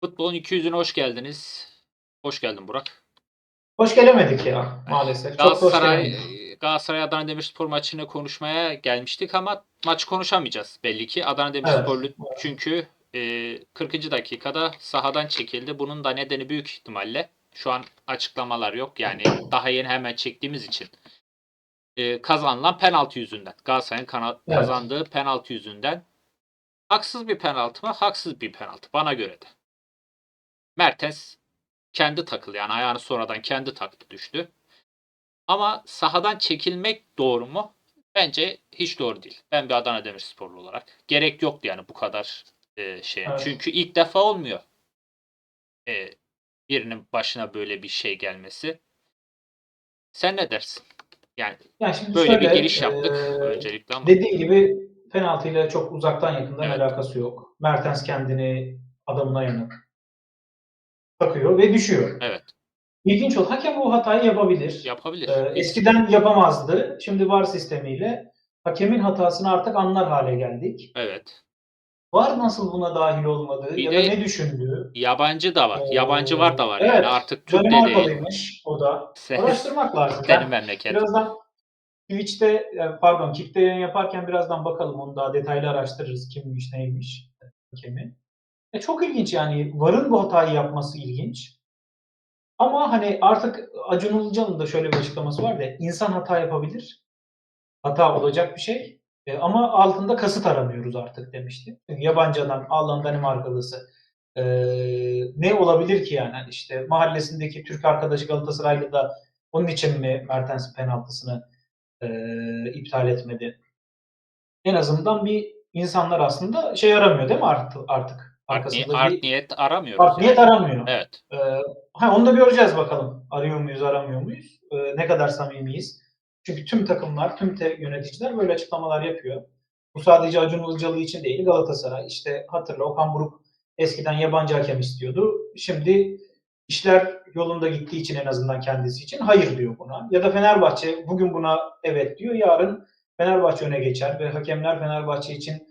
Futbolun 200'üne hoş geldiniz. Hoş geldin Burak. Hoş gelemedik ya maalesef. Çok hoş Galatasaray gelemedik. Galatasaray Adana Demirspor maçını konuşmaya gelmiştik ama maçı konuşamayacağız belli ki. Adana Demirspor çünkü e, 40. dakikada sahadan çekildi. Bunun da nedeni büyük ihtimalle şu an açıklamalar yok. Yani daha yeni hemen çektiğimiz için e, kazanılan penaltı yüzünden. Galatasaray'ın kana- Evet. kazandığı penaltı yüzünden. Haksız bir penaltı mı? Haksız bir penaltı. Bana göre de. Mertens kendi takıldı. Yani ayağını sonradan kendi taktı düştü. Ama sahadan çekilmek doğru mu? Bence hiç doğru değil. Ben bir Adana Demirsporlu olarak. Gerek yoktu yani bu kadar e, şey. Evet. Çünkü ilk defa olmuyor. E, birinin başına böyle bir şey gelmesi. Sen ne dersin? Yani Yani şimdi böyle şöyle, bir giriş yaptık eee, öncelikle ama. Dediğin gibi penaltıyla çok uzaktan yakından Evet. alakası yok. Mertens kendini adamına yanık takıyor ve düşüyor. Evet. İlginç ol. Hakem bu hatayı yapabilir. Yapabilir. Ee, eskiden yapamazdı. Şimdi VAR sistemiyle hakemin hatasını artık anlar hale geldik. Evet. VAR nasıl buna dahil olmadığı Bir ya de da ne düşündüğü. Yabancı da var. Ee, Yabancı var da var evet. yani artık Türk de değil. Danimarkalıymış o da. Sen- Araştırmak lazım. Senin Ben memleket. birazdan Twitch'te e, pardon Kick'te yayın yaparken birazdan bakalım onu daha detaylı araştırırız kimmiş neymiş hakemi. E, çok ilginç yani VAR'ın bu hatayı yapması ilginç. Ama hani artık Acun Ilıcalı'nın da şöyle bir açıklaması var da insan hata yapabilir. Hata olacak bir şey. E, ama altında kasıt aramıyoruz artık demişti. Çünkü yabancı adam Allah'ın Danimarkalısı. E, ne olabilir ki yani? Hani işte mahallesindeki Türk arkadaşı Galatasaraylı da onun için mi Mertens'in penaltısını e, iptal etmedi? En azından bir insanlar aslında şey aramıyor değil mi artık? artık? Arkasında art bir niyet aramıyoruz. art niyet yani. aramıyor. Evet. Ee, ha, onu da göreceğiz bakalım. Arıyor muyuz, aramıyor muyuz? Ee, ne kadar samimiyiz? Çünkü tüm takımlar, tüm te- yöneticiler böyle açıklamalar yapıyor. Bu sadece Acun Ilıcalı için değil, Galatasaray. İşte hatırla Okan Buruk eskiden yabancı hakem istiyordu. Şimdi işler yolunda gittiği için en azından kendisi için hayır diyor buna. Ya da Fenerbahçe bugün buna evet diyor, yarın Fenerbahçe öne geçer ve hakemler Fenerbahçe için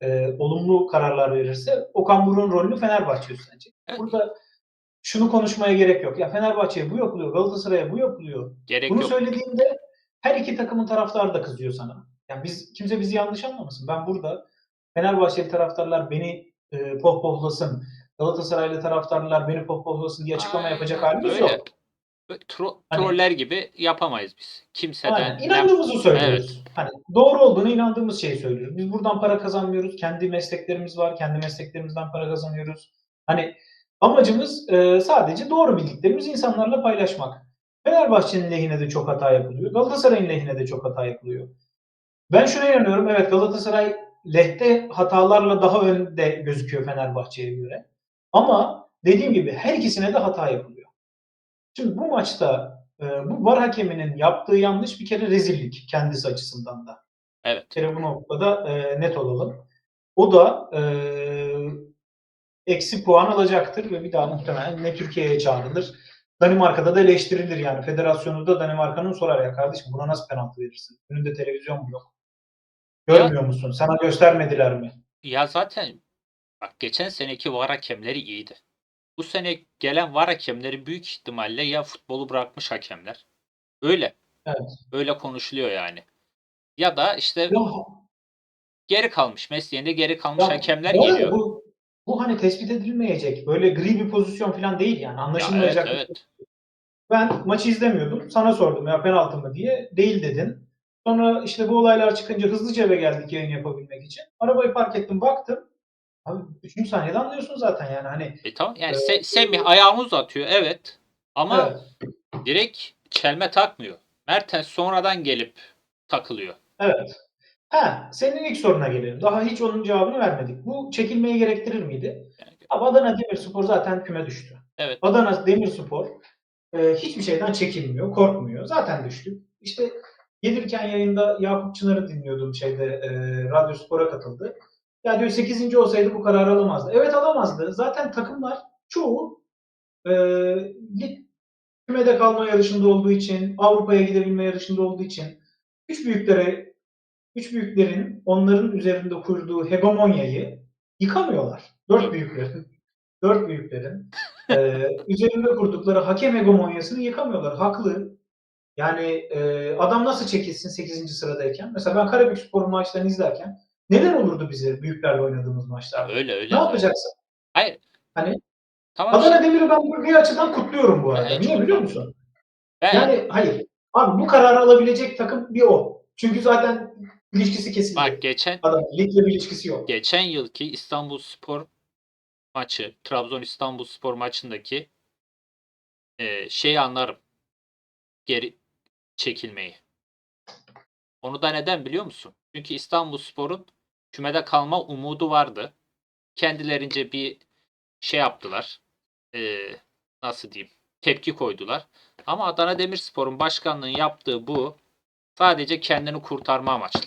e, olumlu kararlar verirse Okan Buruk'un rolünü Fenerbahçe üstlenecek. Evet. Burada şunu konuşmaya gerek yok. Ya Fenerbahçe'ye bu yapılıyor, Galatasaray'a bu yapılıyor. Gerek Bunu yok. söylediğimde her iki takımın taraftarı da kızıyor sana. Yani biz kimse bizi yanlış anlamasın. Ben burada Fenerbahçeli taraftarlar beni e, pohpohlasın, Galatasaraylı taraftarlar beni pohpohlasın diye açıklama Aynen yapacak halimiz yok. Tro- Hani- troller gibi yapamayız biz. Kimseden Aynen. ne- İnandığımızı söylüyoruz. Evet. Hani doğru olduğunu inandığımız şeyi söylüyoruz. Biz buradan para kazanmıyoruz. Kendi mesleklerimiz var. Kendi mesleklerimizden para kazanıyoruz. Hani amacımız e, sadece doğru bildiklerimizi insanlarla paylaşmak. Fenerbahçe'nin lehine de çok hata yapılıyor. Galatasaray'ın lehine de çok hata yapılıyor. Ben şuna inanıyorum. Evet Galatasaray lehte hatalarla daha önde gözüküyor Fenerbahçe'ye göre. Ama dediğim gibi her ikisine de hata yapılıyor. Şimdi bu maçta e, bu VAR hakeminin yaptığı yanlış bir kere rezillik kendisi açısından da. Evet. Bir kere bu noktada e, net olalım. O da e, eksi puan alacaktır ve bir daha muhtemelen ne Türkiye'ye çağrılır. Danimarka'da da eleştirilir yani. Federasyonu da Danimarka'nın sorar ya kardeşim buna nasıl penaltı verirsin? Önünde televizyon mu yok? Görmüyor musun? Sana göstermediler mi? Ya zaten bak geçen seneki VAR hakemleri iyiydi. Bu sene gelen VAR hakemleri büyük ihtimalle ya futbolu bırakmış hakemler. Öyle. Evet. Öyle konuşuluyor yani. Ya da işte Ya, geri kalmış mesleğinde geri kalmış ya hakemler arada geliyor. Bu, bu hani tespit edilmeyecek. Böyle gri bir pozisyon falan değil yani. Ya evet Anlaşılmayacak. bir evet. Ben maçı izlemiyordum. Sana sordum ya penaltı mı diye. Değil dedin. Sonra işte bu olaylar çıkınca hızlıca eve geldik yayın yapabilmek için. Arabayı park ettim baktım. Abi 3. saniyede anlıyorsun zaten yani hani. E tamam yani Evet. Se- Semih ayağını uzatıyor evet. Ama Evet. direkt çelme takmıyor. Mertens sonradan gelip takılıyor. Evet. Ha, senin ilk soruna gelelim. Daha hiç onun cevabını vermedik. Bu çekilmeyi gerektirir miydi? Yani, Abi Adana Demirspor zaten küme düştü. evet. Adana Demirspor e, hiçbir şeyden çekinmiyor, korkmuyor. Zaten düştü. İşte gelirken yayında Yakup Çınar'ı dinliyordum şeyde e, Radyo Spor'a katıldı. Ya diyor 8. olsaydı bu kararı alamazdı. Evet alamazdı. Zaten takımlar çoğu e, lig kümede kalma yarışında olduğu için, Avrupa'ya gidebilme yarışında olduğu için üç büyüklere üç büyüklerin onların üzerinde kurduğu hegemonyayı yıkamıyorlar. Dört büyüklerin. dört büyüklerin e, üzerinde kurdukları hakem egomonyasını yıkamıyorlar. Haklı. Yani e, adam nasıl çekilsin 8. sıradayken? Mesela ben Karabükspor maçlarını izlerken neler olurdu bize büyüklerle oynadığımız maçlarda? Öyle öyle. Ne yapacaksın? Hayır. Hani Tamam. Adana Demir'i ben bir açıdan kutluyorum bu arada. Ben Niye biliyor musun? Ben, Yani hayır. Abi bu kararı alabilecek takım bir o. Çünkü zaten ilişkisi kesildi. bak geçen Adam ligle bir ilişkisi yok. geçen yılki İstanbul Spor maçı, Trabzon İstanbul Spor maçındaki e, şeyi anlarım. Geri çekilmeyi. Onu da neden biliyor musun? Çünkü İstanbul Spor'un kümede kalma umudu vardı. Kendilerince bir şey yaptılar. E, nasıl diyeyim? Tepki koydular. Ama Adana Demirspor'un başkanlığın yaptığı bu sadece kendini kurtarma amaçlı.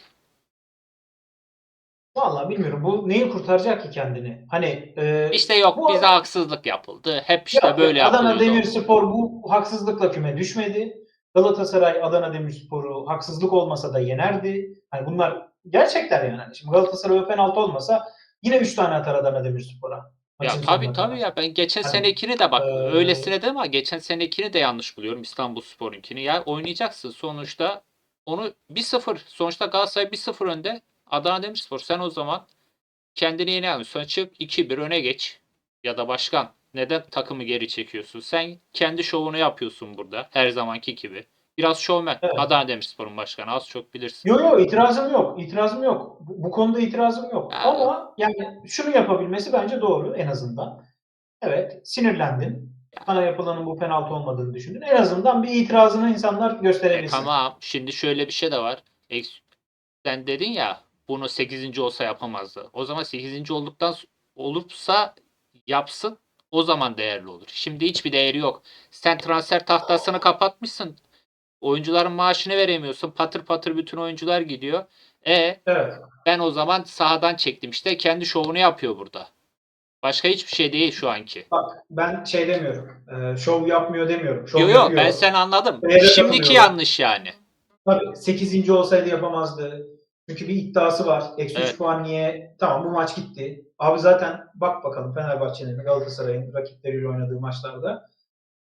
Vallahi bilmiyorum. Bu neyi kurtaracak ki kendini? Hani e, İşte yok Bu- bize haksızlık yapıldı. Hep işte yok, böyle Adana yapılıyor. Demirspor bu haksızlıkla küme düşmedi. Galatasaray Adana Demirspor'u haksızlık olmasa da yenerdi. Hani bunlar gerçekler yani. Hani Şimdi Galatasaray penaltı olmasa yine 3 tane atar Adana Demirspor'a. Ya tabii tabii ya ben geçen Hani, senekini de bak eee, öylesine de ama geçen senekini de yanlış buluyorum İstanbul Spor'unkini. Ya oynayacaksın sonuçta onu 1-0 sonuçta Galatasaray 1-0 önde Adana Demirspor sen o zaman kendini yeni almışsın çık 2-1 öne geç ya da başkan neden takımı geri çekiyorsun? Sen kendi şovunu yapıyorsun burada her zamanki gibi. Biraz şovmen Evet. Adana Demirspor'un başkanı az çok bilirsin. Yok yok itirazım yok. İtirazım yok. Bu, bu konuda itirazım yok. Ya- Ama yani şunu yapabilmesi bence doğru en azından. Evet sinirlendin. Sana yapılanın bu penaltı olmadığını düşündün. En azından bir itirazını insanlar E, gösterebilsin. tamam. Şimdi şöyle bir şey de var. Sen dedin ya bunu 8. olsa yapamazdı. O zaman 8. olduktan olursa yapsın. O zaman değerli olur. Şimdi hiçbir değeri yok. Sen transfer tahtasını kapatmışsın. Oyuncuların maaşını veremiyorsun. Patır patır bütün oyuncular gidiyor. E Evet. ben o zaman sahadan çektim işte. Kendi şovunu yapıyor burada. Başka hiçbir şey değil şu anki. Bak ben şey demiyorum. E, şov yapmıyor demiyorum. Şov Yok yok ben sen anladım. Evet, Şimdiki yanlış yani. Tabii 8. olsaydı yapamazdı. Çünkü bir iddiası var. Eksi 3 Evet. puan niye? Tamam bu maç gitti. Abi zaten bak bakalım Fenerbahçe'nin Galatasaray'ın rakipleriyle oynadığı maçlarda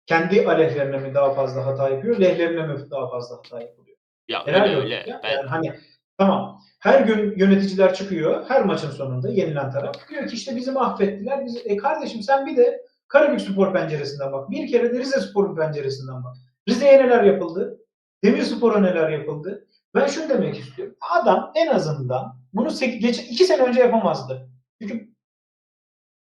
kendi aleyhlerine mi daha fazla hata yapıyor, lehlerine mi daha fazla hata yapılıyor? Ya Neler öyle öyle. ya? Ben Yani hani tamam her gün yöneticiler çıkıyor her maçın sonunda yenilen taraf diyor ki işte bizi mahvettiler. Biz, e kardeşim sen bir de Karabük Spor penceresinden bak. Bir kere de Rize Spor'un penceresinden bak. Rize'ye neler yapıldı? Demirspor'a neler yapıldı? Ben şunu demek istiyorum. Adam en azından bunu sek- geçen iki sene önce yapamazdı. Çünkü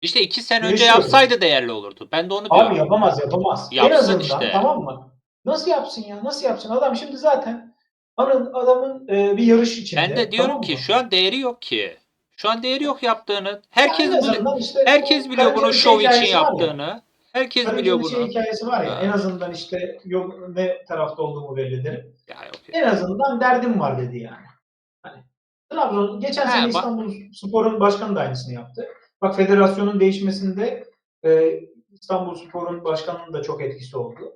İşte iki sene önce Yaşıyorum. yapsaydı değerli olurdu. Ben de onu diyorum. Abi yapamaz yapamaz. Yapsın en azından işte. tamam mı? Nasıl yapsın ya? Nasıl yapsın? Adam şimdi zaten adamın, adamın e, bir yarış içinde. ben de diyorum tamam ki mı? şu an değeri yok ki. Şu an değeri yok yaptığını. Herkes Yani azından işte Herkes biliyor bunu Karadeniz'in şov için var ya. yaptığını. Herkes biliyor şey bunu. hikayesi var ya. Ha. En azından işte yok ne tarafta olduğumu belli ederim. Ya yok. En azından derdim var dedi yani. Hani Trabzon geçen Ha, sene bak- İstanbul Spor'un başkanı da aynısını yaptı. Bak federasyonun değişmesinde e, İstanbul Spor'un başkanının da çok etkisi oldu.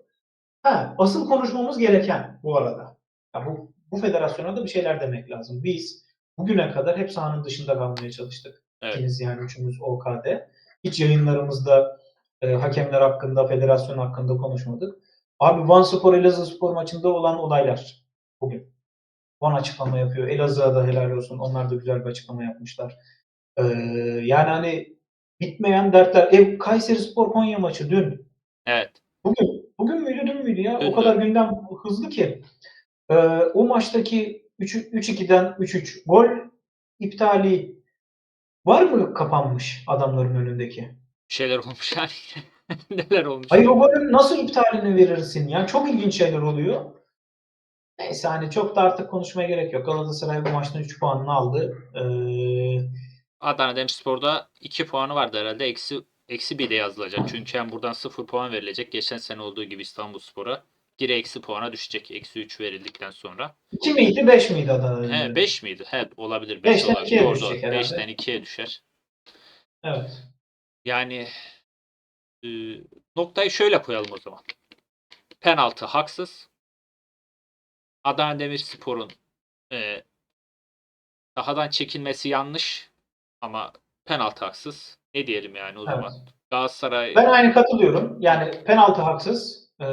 Ha, asıl konuşmamız gereken bu arada. Ya bu, bu federasyona da bir şeyler demek lazım. Biz bugüne kadar hep sahanın dışında kalmaya çalıştık. Evet. İkimiz yani üçümüz OKD. Hiç yayınlarımızda e, hakemler hakkında, federasyon hakkında konuşmadık. Abi Van Spor Elazığ Spor maçında olan olaylar bugün. Van açıklama yapıyor. Elazığ'a da helal olsun. Onlar da güzel bir açıklama yapmışlar. Ee, yani hani bitmeyen dertler. Ev Kayseri Spor Konya maçı dün. Evet. Bugün, bugün müydü dün müydü ya? Dündü. O kadar gündem hızlı ki. Ee, o maçtaki 3 3-2'den 3-3 gol iptali var mı kapanmış adamların önündeki? Bir şeyler olmuş yani. Neler olmuş. Hayır o golün nasıl iptalini verirsin ya? Çok ilginç şeyler oluyor. Neyse hani çok da artık konuşmaya gerek yok. Galatasaray bu maçtan 3 puanını aldı. Ee, Adana Demirspor'da 2 puanı vardı herhalde. Eksi, eksi 1 de yazılacak. Çünkü hem buradan 0 puan verilecek. Geçen sene olduğu gibi İstanbulspor'a. Geri eksi puana düşecek. Eksi 3 verildikten sonra. 2 miydi 5 miydi Adana He, Demir'in? 5 miydi? He, olabilir. 5 Beşten olabilir. ikiye Doğru, düşecek doğru. herhalde. 5'ten 2'ye düşer. Evet. Yani e, noktayı şöyle koyalım o zaman. Penaltı haksız. Adana Demirspor'un e, sahadan çekilmesi yanlış ama penaltı haksız. Ne diyelim yani o Evet. zaman? Galatasaray Ben aynı katılıyorum. Yani penaltı haksız. Ee,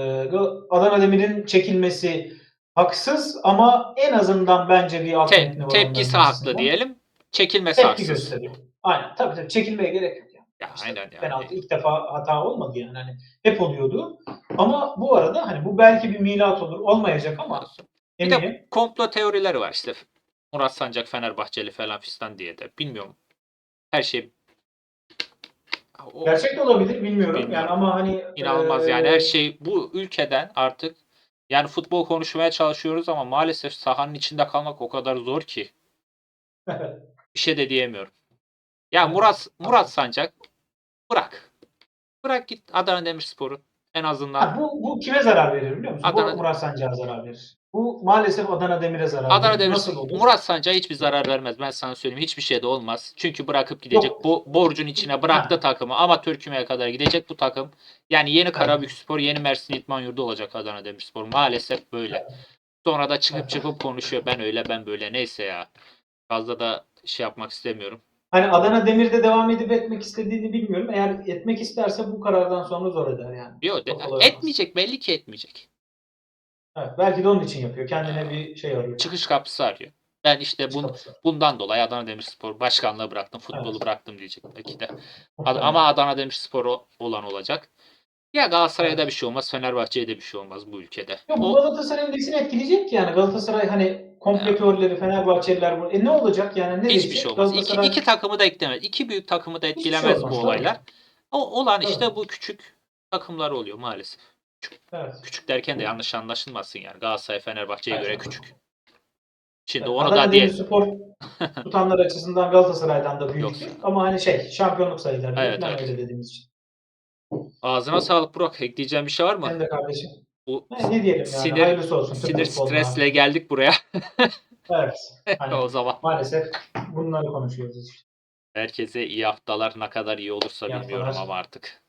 Adana Demir'in çekilmesi haksız ama en azından bence bir alt te- tepkisi haklı diyelim. Çekilmesi Tepki haksız. gösteriyor. Aynen. Tabii tabii çekilmeye gerek yok. Yani. Ya İşte aynen yani. Penaltı ilk defa hata olmadı yani. Hani hep oluyordu. Ama bu arada hani bu belki bir milat olur. Olmayacak ama Bir de eminim. komplo teorileri var işte. Murat Sancak Fenerbahçeli falan fistan diye de. Bilmiyorum. Her şey o, Gerçek de olabilir bilmiyorum. Bilmiyorum. Yani ama hani inanılmaz eee, yani her şey bu ülkeden artık yani futbol konuşmaya çalışıyoruz ama maalesef sahanın içinde kalmak o kadar zor ki bir şey de diyemiyorum. Ya. Murat Murat Sancak bırak. Bırak git Adana Demirspor'u en azından. Ha, bu, bu kime zarar verir biliyor musun? Adana- Bu Murat Sancak'a zarar verir. Bu maalesef Adana Demir'e zarar Adana verir. Demir Nasıl olur? Murat Sancak'a hiçbir zarar vermez. Ben sana söyleyeyim. Hiçbir şey de olmaz. Çünkü bırakıp gidecek. Yok. Bu borcun içine bıraktı takımı. Amatör kümeye kadar gidecek bu takım. Yani yeni Karabükspor, yeni Mersin İdman Yurdu olacak Adana Demirspor. Maalesef böyle. Sonra da çıkıp çıkıp konuşuyor. Ben öyle ben böyle. Neyse ya. Fazla da şey yapmak istemiyorum. Hani Adana Demir'de devam edip etmek istediğini bilmiyorum. Eğer etmek isterse bu karardan sonra zor eder yani. Yok etmeyecek. Belli ki etmeyecek. Evet, belki de onun için yapıyor. Kendine bir şey arıyor. Çıkış kapısı arıyor. Ben işte bun, bundan dolayı Adana Demirspor başkanlığı bıraktım. Futbolu Evet. bıraktım diyecek belki de. Ad- Ama Adana Demirspor o- olan olacak. Ya Galatasaray'da bir şey olmaz, Fenerbahçe'ye de bir şey olmaz bu ülkede. Yok, bu O, Galatasaray'ın nesini etkileyecek ki yani? Galatasaray hani komplo teorileri, Fenerbahçeliler bu. E ne olacak yani? Ne hiçbir şey olmaz. İki, iki takımı da eklemez. İki büyük takımı da Hiçbir etkilemez şey bu olmaz, olaylar. O, olan işte Tabii. bu küçük takımlar oluyor maalesef. Evet. Küçük derken de yanlış anlaşılmasın yani. Galatasaray Fenerbahçe'ye Evet. göre küçük. Şimdi Evet, onu Adana da diye Demirspor tutanlar açısından Galatasaray'dan da. Yok. Ama hani şey şampiyonluk sayıları. Evet, evet. öyle dediğimiz için. ağzına sağlık Burak. Ekleyeceğim bir şey var mı? Sen de kardeşim. Bu Ne, ne diyelim yani? sinir- Hayırlısı olsun. Sinir stresle geldik buraya. Evet. Hani o zaman maalesef bunları konuşuyoruz işte. herkese iyi haftalar. Ne kadar iyi olursa İyi bilmiyorum haftalar. ama artık.